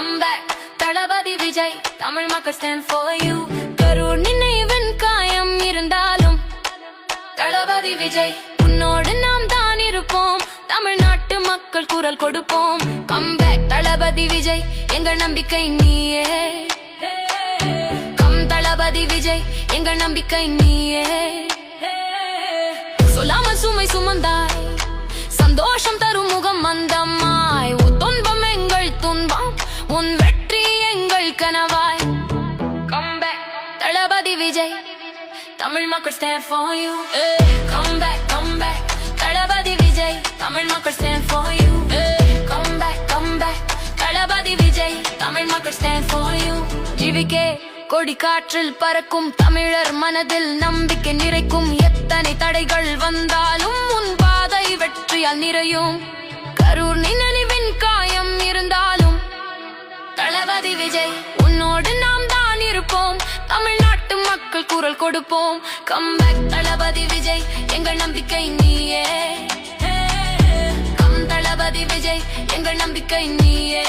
Comeback தளபதி விஜய் தமிழ் மக்கள் stand for you Karur நினைவின் காயம் இருந்தாலும் தளபதி விஜய் உன்னோடு நாம் தான் இருப்போம். தமிழ்நாட்டு மக்கள் குரல் கொடுப்போம். கம்பேக் தளபதி விஜய் எங்கள் நம்பிக்கை நீயே. கம் தளபதி விஜய் எங்கள் நம்பிக்கை நீயே. உன் வெற்றி எங்கள் கனவாய். Come தளபதி விஜய். தமிழ் மக்கள் stand for you. Come back, come back, தளபதி விஜய். தமிழ் மக்கள் stand for you. Come back, come back, தளபதி விஜய். தமிழ் மக்கள் stand for you. ஜிவிகே கொடி காற்றில் பறக்கும் தமிழர் மனதில் நம்பிக்கை நிறைக்கும். எத்தனை தடைகள் வந்தாலும் உன் பாதை வெற்றியால் நிறையும். விஜய் உன்னோடு நாம் தான் இருப்போம். தமிழ்நாட்டு மக்கள் குரல் கொடுப்போம். கம்பேக் தளபதி விஜய் எங்கள் நம்பிக்கை நீயே. கம் தளபதி விஜய் எங்கள் நம்பிக்கை நீயே.